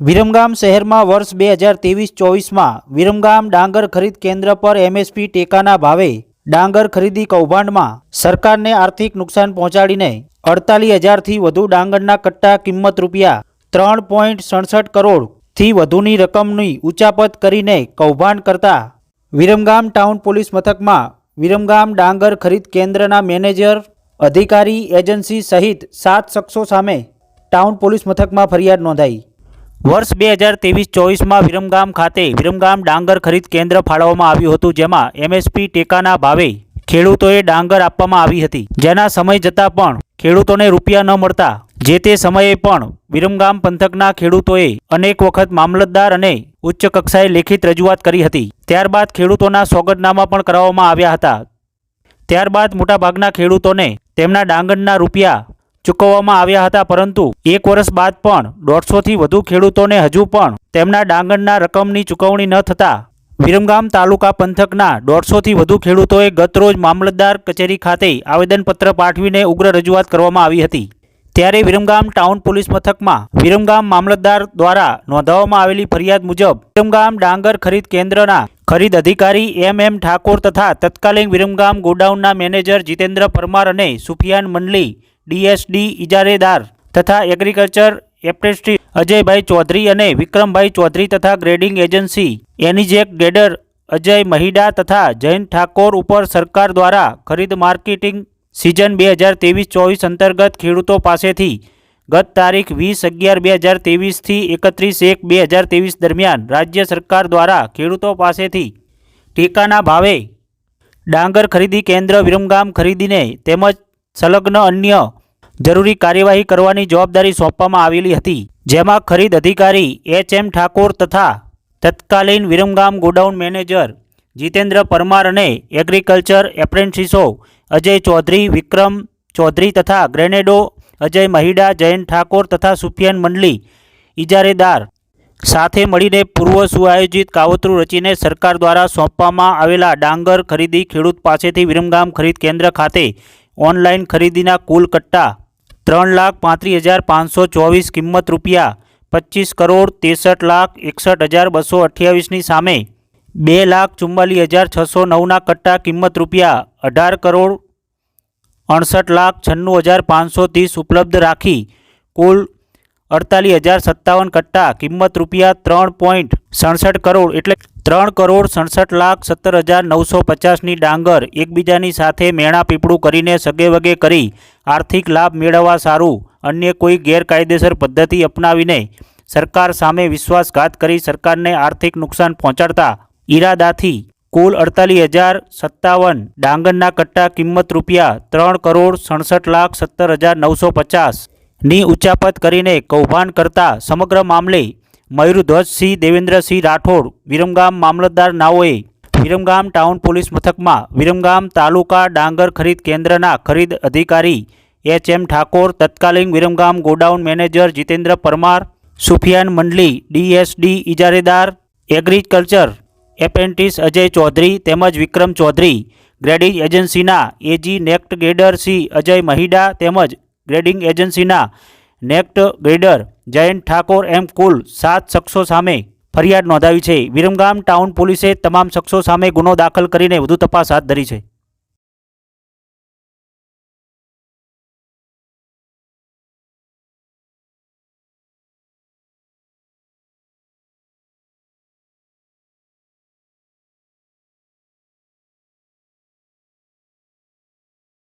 વિરમગામ શહેરમાં વર્ષ બે હજાર ત્રેવીસ ચોવીસમાં વિરમગામ ડાંગર ખરીદ કેન્દ્ર પર એમએસપી ટેકાના ભાવે ડાંગર ખરીદી કૌભાંડમાં સરકારને આર્થિક નુકસાન પહોંચાડીને અડતાલીસ હજારથી વધુ ડાંગરના કટ્ટા કિંમત રૂપિયા ત્રણ પોઈન્ટ સડસઠ કરોડથી વધુની રકમની ઉચાપત કરીને કૌભાંડ કરતા વિરમગામ ટાઉન પોલીસ મથકમાં વિરમગામ ડાંગર ખરીદ કેન્દ્રના મેનેજર, અધિકારી, એજન્સી સહિત સાત શખ્સો સામે ટાઉન પોલીસ મથકમાં ફરિયાદ નોંધાઈ. વર્ષ બે હજાર ત્રેવીસ ચોવીસમાં વિરમગામ ખાતે વિરમગામ ડાંગર ખરીદ કેન્દ્ર ફાળવવામાં આવ્યું હતું, જેમાં એમએસપી ટેકાના ભાવે ખેડૂતોએ ડાંગર આપવામાં આવી હતી. જેના સમય જતાં પણ ખેડૂતોને રૂપિયા ન મળતા, જે તે સમયે પણ વિરમગામ પંથકના ખેડૂતોએ અનેક વખત મામલતદાર અને ઉચ્ચ કક્ષાએ લેખિત રજૂઆત કરી હતી. ત્યારબાદ ખેડૂતોના સોગંદનામા પણ કરાવવામાં આવ્યા હતા. ત્યારબાદ મોટાભાગના ખેડૂતોને તેમના ડાંગરના રૂપિયા ચૂકવવામાં આવ્યા હતા, પરંતુ એક વર્ષ બાદ પણ દોઢસોથી વધુ ખેડૂતોને હજુ પણ તેમના ડાંગરના રકમની ચૂકવણી ન થતાં વિરમગામ તાલુકા પંથકના દોઢસોથી વધુ ખેડૂતોએ ગતરોજ મામલતદાર કચેરી ખાતે આવેદનપત્ર પાઠવીને ઉગ્ર રજૂઆત કરવામાં આવી હતી. ત્યારે વિરમગામ ટાઉન પોલીસ મથકમાં વિરમગામ મામલતદાર દ્વારા નોંધાવવામાં આવેલી ફરિયાદ મુજબ વિરમગામ ડાંગર ખરીદ કેન્દ્રના ખરીદ અધિકારી એમ એમ ઠાકોર તથા તત્કાલીન વિરમગામ ગોડાઉનના મેનેજર જીતેન્દ્ર પરમાર અને સુફિયાન મંડલી ડીએસડી ઇજારેદાર તથા એગ્રીકલ્ચર એપ્રેસ્ટી અજયભાઈ ચૌધરી અને વિક્રમભાઈ ચૌધરી તથા ગ્રેડિંગ એજન્સી એનિજેક ગ્રેડર અજય મહિડા તથા જૈન ઠાકોર ઉપર સરકાર દ્વારા ખરીદ માર્કેટિંગ સિઝન બે હજાર ત્રેવીસ ચોવીસ અંતર્ગત ખેડૂતો પાસેથી ગત તારીખ વીસ અગિયાર બે હજાર ત્રેવીસથી એકત્રીસ એક બે હજાર ત્રેવીસ દરમિયાન રાજ્ય સરકાર દ્વારા ખેડૂતો પાસેથી ટેકાના ભાવે ડાંગર ખરીદી કેન્દ્ર વિરમગામ ખરીદીને તેમજ સંલગ્ન અન્ય જરૂરી કાર્યવાહી કરવાની જવાબદારી સોંપવામાં આવેલી હતી, જેમાં ખરીદ અધિકારી એચ એમ ઠાકોર તથા તત્કાલીન વિરમગામ ગોડાઉન મેનેજર જીતેન્દ્ર પરમાર અને એગ્રીકલ્ચર એપ્રેન્ટિસો અજય ચૌધરી, વિક્રમ ચૌધરી તથા ગ્રેનેડો અજય મહિડા, જયંત ઠાકોર તથા સુફિયાન મંડલી ઇજારેદાર સાથે મળીને પૂર્વ સુઆયોજિત કાવતરું રચીને સરકાર દ્વારા સોંપવામાં આવેલા ડાંગર ખરીદી ખેડૂત પાસેથી વિરમગામ ખરીદ કેન્દ્ર ખાતે ઓનલાઈન ખરીદીના કુલ કટ્ટા ત્રણ લાખ પાંત્રીસ હજાર પાંચસો ચોવીસ કિંમત રૂપિયા પચીસ કરોડ ત્રેસઠ લાખ એકસઠ હજાર બસો અઠ્યાવીસની સામે બે લાખ ચુમ્માલીસ હજાર છસો નવના કટ્ટા કિંમત રૂપિયા અઢાર કરોડ અડસઠ લાખ છન્નું હજાર પાંચસો ત્રીસ ઉપલબ્ધ રાખી કુલ અડતાલીસ હજાર સત્તાવન કટ્ટા કિંમત રૂપિયા ત્રણ પોઈન્ટ સડસઠ કરોડ એટલે ત્રણ કરોડ સડસઠ લાખ સત્તર હજાર નવસો પચાસની ડાંગર એકબીજાની સાથે મેણા પીપળું કરીને સગેવગે કરી આર્થિક લાભ મેળવવા સારું, અન્ય કોઈ ગેરકાયદેસર પદ્ધતિ અપનાવીને સરકાર સામે વિશ્વાસઘાત કરી સરકારને આર્થિક નુકસાન પહોંચાડતા ઈરાદાથી કુલ અડતાલીસ હજાર સત્તાવન ડાંગરના કટ્ટા કિંમત રૂપિયા ત્રણ કરોડ સડસઠ લાખ સત્તર હજાર નવસો પચાસની ઉચાપત કરીને કૌભાંડ કરતા સમગ્ર મામલે મયુરધ્વજસિંહ દેવેન્દ્રસિંહ રાઠોડ, વિરમગામ મામલતદાર નાઓએ વિરમગામ ટાઉન પોલીસ મથકમાં વિરમગામ તાલુકા ડાંગર ખરીદ કેન્દ્રના ખરીદ અધિકારી એચ એમ ઠાકોર, તત્કાલીન Viramgam godown manager Jitendra Parmar, Sufiyan Mandli, DSD ઇજારેદાર, agriculture apprentice Ajay Chaudhary તેમજ વિક્રમ ચૌધરી, ગ્રેડિંગ એજન્સીના એજી નેક્ટ ગ્રેડર સી અજય મહિડા તેમજ ગ્રેડિંગ એજન્સીના નેક્ટ ગ્રેડર જયંત ઠાકોર એમ કુલ સાત શખ્સો સામે ફરિયાદ નોંધાવી છે. વિરમગામ ટાઉન પોલીસે તમામ શખ્સો સામે ગુનો દાખલ કરીને વધુ તપાસ હાથ ધરી છે.